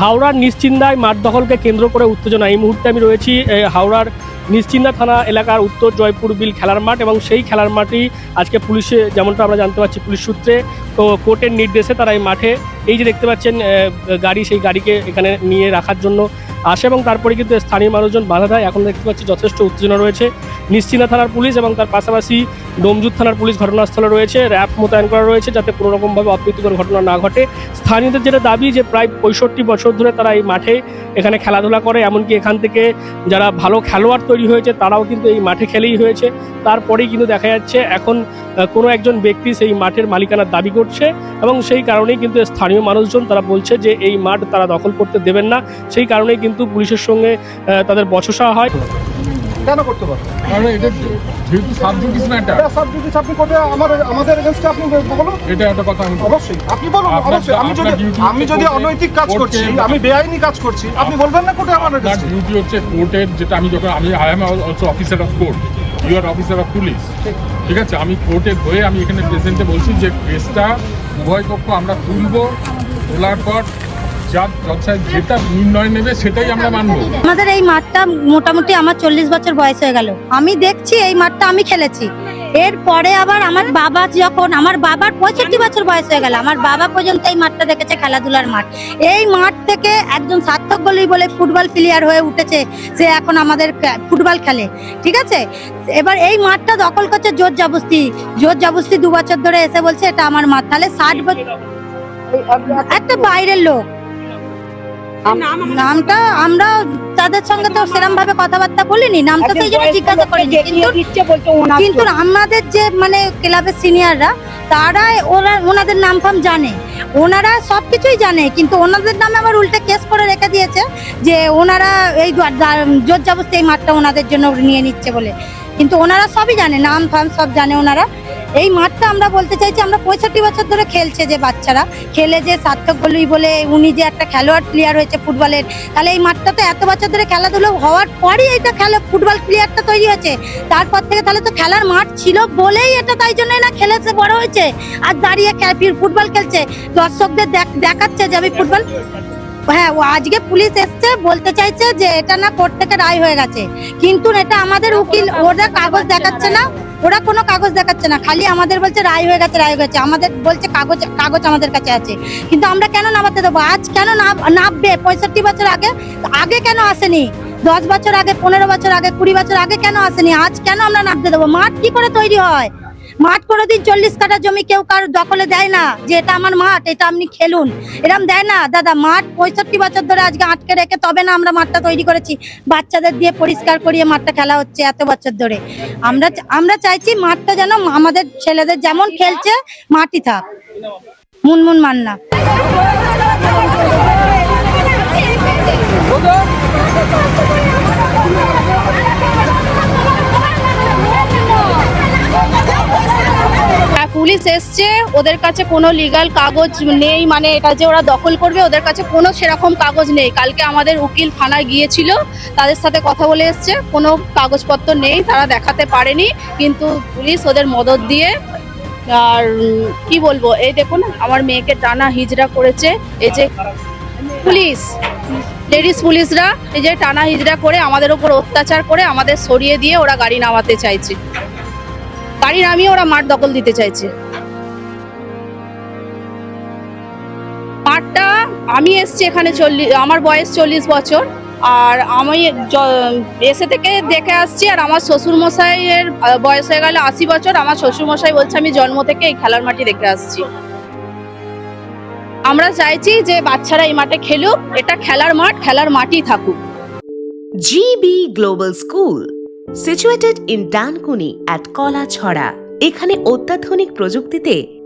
হাওড়ার নিশ্চিন্দায় মাঠ দখলকে কেন্দ্র করে উত্তেজনা। এই মুহূর্তে আমি রয়েছি হাওড়ার নিশ্চিন্দা থানা এলাকার উত্তর জয়পুর বিল খেলার মাঠ এবং সেই খেলার মাঠই আজকে পুলিশে, যেমনটা আমরা জানতে পারছি পুলিশ সূত্রে, তো কোর্টের নির্দেশে তারা এই মাঠে, এই যে দেখতে পাচ্ছেন গাড়ি সেই গাড়িকে এখানে নিয়ে রাখার জন্য আসে এবং তারপরে কিন্তু স্থানীয় মানুষজন বাধা দেয়। এখন দেখতে পাচ্ছি যথেষ্ট উত্তেজনা রয়েছে। নিশ্চিন্দা থানার পুলিশ এবং তার পাশাপাশি ডোমজুর থানার পুলিশ ঘটনাস্থলে রয়েছে, র্যাব মোতায়েন করা রয়েছে যাতে কোনো রকমভাবে অপ্রীতিকর ঘটনা না ঘটে। স্থানীয়দের যেটা দাবি যে প্রায় পঁয়ষট্টি বছর ধরে তারা এই মাঠে এখানে খেলাধুলা করে, এমনকি এখান থেকে যারা ভালো খেলোয়াড় তৈরি হয়েছে তারাও কিন্তু এই মাঠে খেলেই হয়েছে। তারপরেই কিন্তু দেখা যাচ্ছে এখন কোনো একজন ব্যক্তি সেই মাঠের মালিকানার দাবি করছে এবং সেই কারণেই কিন্তু স্থানীয় মানুষজন তারা বলছে যে এই মাঠ তারা দখল করতে দেবেন না। সেই কারণেই কিন্তু পুলিশের সঙ্গে তাদের বচসা হয়। কেন করতে পারবেন যেহেতু সাবজুডিস ম্যাটার আপনি করতে আমাদের এগেনস্টে আপনি বলুন? এটা একটা কথা আমি অবশ্যই আপনি বলুন অবশ্যই। আমি যদি আমি যদি কোর্টে- অনৈতিক কাজ করছি আমি বেআইনি কাজ করছি আপনি বলবেন না কোর্টে আমার? ডিউটি হচ্ছে কোর্টের যেটা আমি যখন আমি I am also officer of court you are officer of police ঠিক। আছে? আমি কোর্টের হয়ে আমি এখানে প্রেজেন্টে বলছি যে কেসটা উভয় পক্ষ আমরা তুলবো তোলার পর আমাদের এই মাঠটা মোটামুটি আমার চল্লিশ বছর বয়স হয়ে গেল। আমি দেখছি এই মাঠটা আমি খেলেছি। এরপরে আবার আমার বাবা যখন, আমার বাবার পঁয়ষট্টি বছর বয়স হয়ে গেল, আমার বাবা পর্যন্ত এই মাঠটা দেখেছে, খেলাধুলার মাঠ। এই মাঠ থেকে একজন সার্থক বলেই বলে ফুটবল প্লেয়ার হয়ে উঠেছে, সে এখন আমাদের ফুটবল খেলে। ঠিক আছে? এবার এই মাঠটা দখল করছে জোর জাবস্তি জোর জাবস্তি দু বছর ধরে এসে বলছে, এটা আমার মাঠ। তাহলে ষাট বছর একটা বাইরের লোক। নামটা আমরা তাদের সঙ্গে তো সেরকম ভাবে কথাবার্তা বলিনি। নামটা সেই জন্য জিজ্ঞাসা করিনি। কিন্তু কিন্তু আমাদের যে মানে ক্লাবের সিনিয়ররা তারা ওরা ওনাদের নাম ফাম জানে। ওনারা সব কিছুই জানে কিন্তু ওনাদের নামে আবার উল্টে কেস করে রেখে দিয়েছে যে ওনারা এই জোর জবস্তি এই মাঠটা ওনাদের জন্য নিয়ে নিচ্ছে বলে। কিন্তু ওনারা সবই জানে নাম ফাম সব জানে ওনারা। এই মাঠটা আমরা বলতে চাইছি, আমরা পঁয়ষট্টি বছর ধরে খেলছে যে বাচ্চারা। খেলে যে সার্থক বলেই বলে উনি যে একটা খেলোয়াড় প্লেয়ার হয়েছে ফুটবলের। তাহলে এই মাঠটা তো এত বছর ধরে খেলাধুলো হওয়ার পরই এটা খেলা, ফুটবল প্লেয়ারটা তৈরি হয়েছে। তারপর থেকে তাহলে তো খেলার মাঠ ছিল বলেই এটা তাই জন্য না খেলেছে, বড় হয়েছে। আর দাঁড়িয়ে ফুটবল খেলছে। দর্শকদের দেখ- দেখাচ্ছে যে আমি ফুটবল হ্যাঁ আজকে পুলিশ এসছে, বলতে চাইছে যে এটা না কোর্ট থেকে রায় হয়ে গেছে। কিন্তু এটা আমাদের উকিল ওরা কাগজ দেখাচ্ছে না। ওরা কোনো কাগজ দেখাচ্ছে না, খালি আমাদের বলছে রায় হয়ে গেছে, রায় হয়ে গেছে। আমাদের বলছে কাগজ কাগজ আমাদের কাছে আছে। কিন্তু আমরা কেন নামাতে দেবো? আজ কেন নামবে? পঁয়ষট্টি বছর আগে আগে কেন আসেনি? দশ বছর আগে, পনেরো বছর আগে, কুড়ি বছর আগে কেন আসেনি? আজ কেন আমরা নামতে দেবো? মাঠ কি করে তৈরি হয়? মাঠ কোনোদিন চল্লিশ কাঠা জমি কেউ কারও দখলে দেয় না, যে এটা আমার মাঠ, এটা আপনি খেলুন। এরম দেয় না। দাদা, মাঠ পঁয়ষট্টি বছর ধরে আজকে আটকে রেখে তবে না আমরা মাঠটা তৈরি করেছি। বাচ্চাদের দিয়ে পরিষ্কার করিয়ে মাঠটা খেলা হচ্ছে এত বছর ধরে। আমরা আমরা চাইছি মাঠটা যেন আমাদের ছেলেদের যেমন খেলছে মাটি থাক। মুনমুন মান্না। পুলিশ এসছে, ওদের কাছে কোনো লিগাল কাগজ নেই মানে এটা যে ওরা দখল করবে, ওদের কাছে কোনো সেরকম কাগজ নেই। কালকে আমাদের উকিল থানায় গিয়েছিল, তাদের সাথে কথা বলে এসছে, কোনো কাগজপত্র নেই, তারা দেখাতে পারেনি, কিন্তু পুলিশ ওদের মদত দিয়ে, আর কি বলব, এই দেখুন, আমার মেয়েকে টানা হিজড়া করেছে, এই যে পুলিশ লেডিস পুলিশরা, এই যে টানা হিজড়া করে আমাদের ওপর অত্যাচার করে আমাদের সরিয়ে দিয়ে ওরা গাড়ি নামাতে চাইছে। গাড়ি নামিয়ে ওরা মাঠ দখল দিতে চাইছে। আমি এসছি এখানে চল্লিশ আমার বয়স চল্লিশ বছর আর আমি এসে থেকে দেখে আসছি আর আমার শ্বশুর মশাইয়ের বয়স হয়ে গেল আশি বছর আমার শ্বশুর মশাই বলছে আমি জন্ম থেকে এই খেলার মাঠে দেখে আসছি। আমরা চাইছি যে বাচ্চারা এই মাঠে খেলুক এটা খেলার মাঠ খেলার মাঠই থাকুক। GB Global School, situated in Dankuni at Kalachhara. এখানে অত্যাধুনিক প্রযুক্তিতে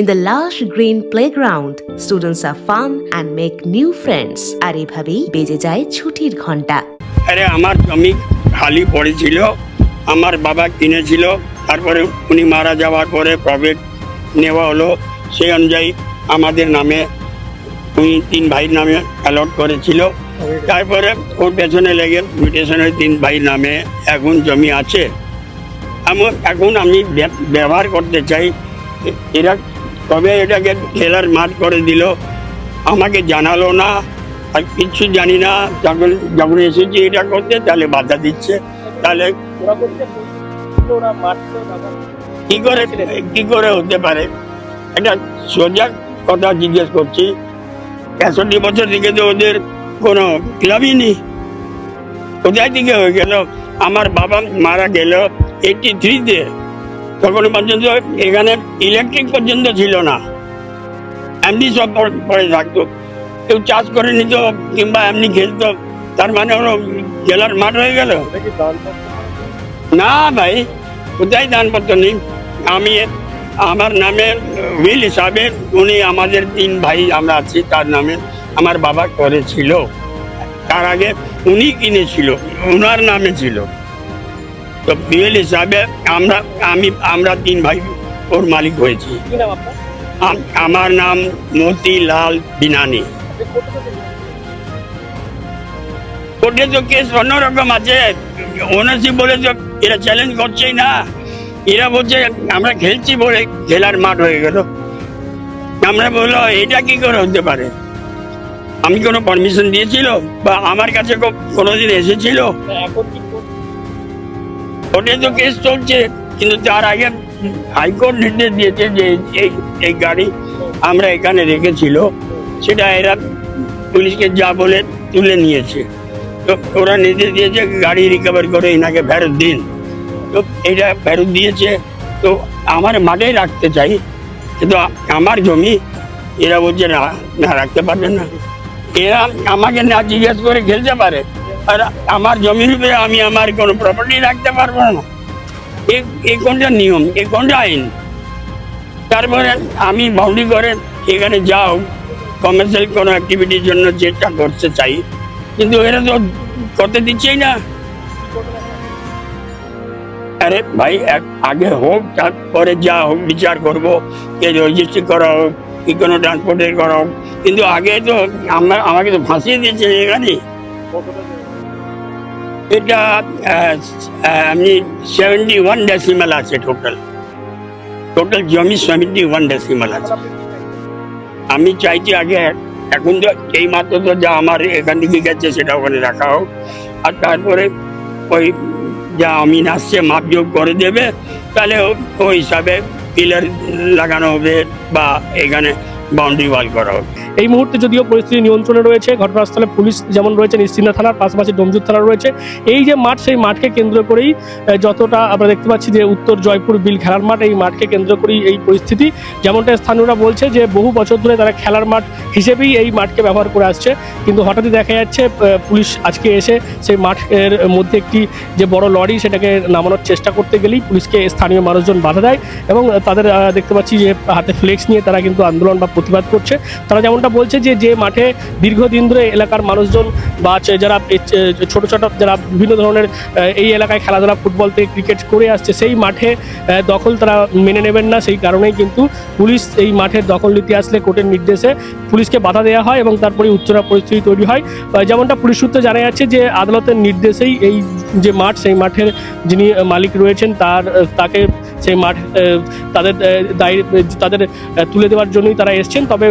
In the lush green playground, students are fun and make new friends. আর এভাবেই বেজে যায় ছুটির ঘণ্টা। আরে আমার জমি খালি পড়েছিল আমার বাবা কিনেছিল তারপরে উনি মারা যাওয়ার পরে প্রফিট নেওয়া হলো। সেই অনুযায়ী আমাদের নামে উনি তিন ভাইয়ের নামে অ্যালট করেছিল। তারপরে ওর পেছনে লেগে মিউটেশনের তিন ভাইয়ের নামে এখন জমি আছে। এমন এখন আমি ব্য- ব্যবহার করতে চাই। এরা কবে এটাকে খেলার মাঠ করে দিল। আমাকে জানালো না আর কিছু জানি না। যখন যখন এসেছি এটা করতে তাহলে বাধা দিচ্ছে। তাহলে কি করে কি করে হতে পারে? একটা সোজা কথা জিজ্ঞেস করছি। তেষট্টি বছর থেকে তো ওদের কোনো ক্লাবই নেই। কোথায় থেকে হয়ে গেল? আমার বাবা মারা গেল এইটি থ্রিতে তখন পর্যন্ত এখানে ইলেকট্রিক পর্যন্ত ছিল না। এমনি সব পরে থাকতো। কেউ চাষ করে নিত কিংবা এমনি খেলতো তার মানে হলো জেলার মাঠ হয়ে গেল। না ভাই, কোথায় দানপত্র নেই? আমি আমার নামে উইল হিসাবে উনি আমাদের তিন ভাই আমরা আছি, তার নামে আমার বাবা করেছিল। তার আগে উনি কিনেছিল ওনার নামে ছিল। তো উইল হিসাবে আমরা আমি আমরা তিন ভাই ওর মালিক হয়েছি। আমার নাম মতিলাল বিনানি। কোর্টে তো কেস অন্যরকম আছে। ওনারশিপ বলে তো এরা চ্যালেঞ্জ করছেই না। এরা বলছে আমরা খেলছি বলে খেলার মাঠ হয়ে গেল। আমরা বলল এটা কি করে হতে পারে? আমি কোনো পারমিশন দিয়েছিল বা আমার কাছে কোনোদিন এসেছিল? এখন? কোর্টে তো কেস চলছে, কিন্তু তার আগে হাইকোর্ট নির্দেশ দিয়েছে যে এই এই গাড়ি আমরা এখানে রেখেছিল, সেটা এরা পুলিশকে যা বলে তুলে নিয়েছে। তো ওরা নির্দেশ দিয়েছে গাড়ি রিকভার করে এনাকে ফেরত দিন। তো এটা ফেরত দিয়েছে, তো আমার মাঠেই রাখতে চাই, কিন্তু আমার জমি এরা বলছে না না রাখতে পারবেন না। এরা আমাকে না জিজ্ঞেস করে খেলতে পারে। আর আমার উপরে আমি আমার কোনো প্রপার্টি রাখতে পারব না। এই কোনটা নিয়ম? এই কোনটা আইন? তারপরে আমি বাউন্ডি করে এখানে যাও কমার্শিয়াল কোনো অ্যাক্টিভিটির জন্য চেষ্টা করতে চাই। কিন্তু এরা তো করতে দিচ্ছেই না। আরে ভাই আগে হোক, তারপরে যা হোক, বিচার করব কে রেজিস্ট্রি করা হোক কি কোনো ট্রান্সপোর্টের করা হোক কিন্তু আগে তো আমার, আমাকে তো ফাঁসিয়ে দিয়েছে এখানে। এটা আমি সেভেন্টি ওয়ান ডেসিমাল আছে টোটাল টোটাল জমি সেভেন্টি ওয়ান ডেসিমাল আছে। আমি চাইছি আগে এখন তো এই মাত্র তো যা আমার এখান থেকে গেছে সেটা ওখানে রাখা হোক। আর তারপরে ওই যা আমিন আসছে মাপযোগ করে দেবে, তাহলে ওই হিসাবে পিলার লাগানো হবে বা এখানে বাউন্ডারি ওয়াল করা হবে। এই মুহূর্তে যদিও পরিস্থিতি নিয়ন্ত্রণে রয়েছে, ঘটনাস্থলে পুলিশ যেমন রয়েছে নিশ্চিন্তা থানার পাশাপাশি ডোমজুর থানা রয়েছে। এই যে মাঠ, সেই মাঠকে কেন্দ্র করেই যতটা আমরা দেখতে পাচ্ছি যে উত্তর জয়পুর বিল খেলার মাঠ, এই মাঠকে কেন্দ্র করেই এই পরিস্থিতি। যেমনটা স্থানীয়রা বলছে যে বহু বছর ধরে তারা খেলার মাঠ হিসেবেই এই মাঠকে ব্যবহার করে আসছে। কিন্তু হঠাৎই দেখা যাচ্ছে পুলিশ আজকে এসে সেই মাঠের মধ্যে একটি যে বড় লরি, সেটাকে নামানোর চেষ্টা করতে গেলেই পুলিশকে স্থানীয় মানুষজন বাধা দেয় এবং তাদের দেখতে পাচ্ছি যে হাতে ফ্লেক্স নিয়ে তারা কিন্তু আন্দোলন বা প্রতিবাদ করছে। তারা যেমনটা বলছে যে যে মাঠে দীর্ঘদিন ধরে এলাকার মানুষজন বা যারা ছোট ছোট যারা বিভিন্ন ধরনের এই এলাকায় খেলাধুলা, ফুটবল থেকে ক্রিকেট করে আসছে, সেই মাঠে দখল তারা মেনে নেবেন না। সেই কারণেই কিন্তু পুলিশ এই মাঠের দখল নিতে আসলে কোর্টের নির্দেশে পুলিশকে বাধা দেওয়া হয় এবং তারপরে উচ্চরা পরিস্থিতি তৈরি হয়। যেমনটা পুলিশ সূত্রে জানা যাচ্ছে যে, আদালতের নির্দেশেই এই যে মাঠ, সেই মাঠের যিনি মালিক রয়েছেন, তার তাকে সেই মাঠ তাদের দায় তাদের তুলে দেওয়ার জন্যই তারা এসছেন। তবে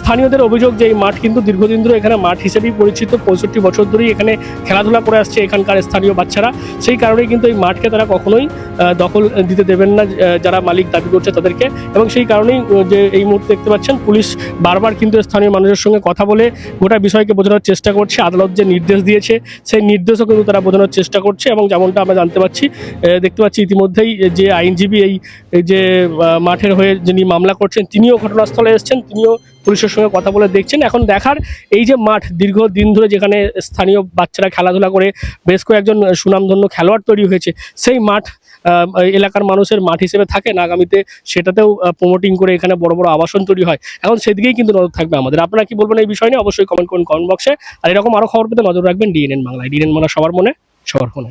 স্থানীয়দের অভিযোগ যে এই মাঠ কিন্তু দীর্ঘদিন ধরে এখানে মাঠ হিসেবেই পরিচিত। পঁয়ষট্টি বছর ধরেই এখানে খেলাধুলা করে আসছে এখানকার স্থানীয় বাচ্চারা। সেই কারণেই কিন্তু এই মাঠকে তারা কখনোই দখল দিতে দেবেন না যারা মালিক দাবি করছে তাদেরকে। এবং সেই কারণেই যে এই মুহূর্তে দেখতে পাচ্ছেন পুলিশ বারবার কিন্তু স্থানীয় মানুষের সঙ্গে কথা বলে গোটা বিষয়কে বোঝানোর চেষ্টা করছে। আদালত যে নির্দেশ দিয়েছে সেই নির্দেশও কিন্তু তারা বোঝানোর চেষ্টা করছে এবং যেমনটা আমরা জানতে আহ, দেখতে পাচ্ছি ইতিমধ্যেই যে আইনজীবী এই যে মাঠের হয়ে যিনি মামলা করছেন তিনিও ঘটনাস্থলে এসেছেন তিনিও পুলিশের সঙ্গে কথা বলে দেখছেন। এখন দেখার এই যে মাঠ দীর্ঘদিন ধরে যেখানে স্থানীয় বাচ্চারা খেলাধুলা করে বেশ কয়েকজন সুনামধন্য খেলোয়াড় তৈরি হয়েছে সেই মাঠ এলাকার মানুষের মাঠ হিসেবে থাকে। না, আগামীতে সেটাতেও প্রমোটিং করে এখানে বড় বড় আবাসন তৈরি হয়। এখন সেদিকেই কিন্তু নজর থাকবে আমাদের। আপনারা কি বলবেন এই বিষয় নিয়ে? অবশ্যই কমেন্ট করুন কমেন্ট বক্সে আর এরকম আরও খবর পেতে নজর রাখবেন ডিএনএন বাংলায়। ডিএনএন বাংলা সবার মনে, সবার ফোনে।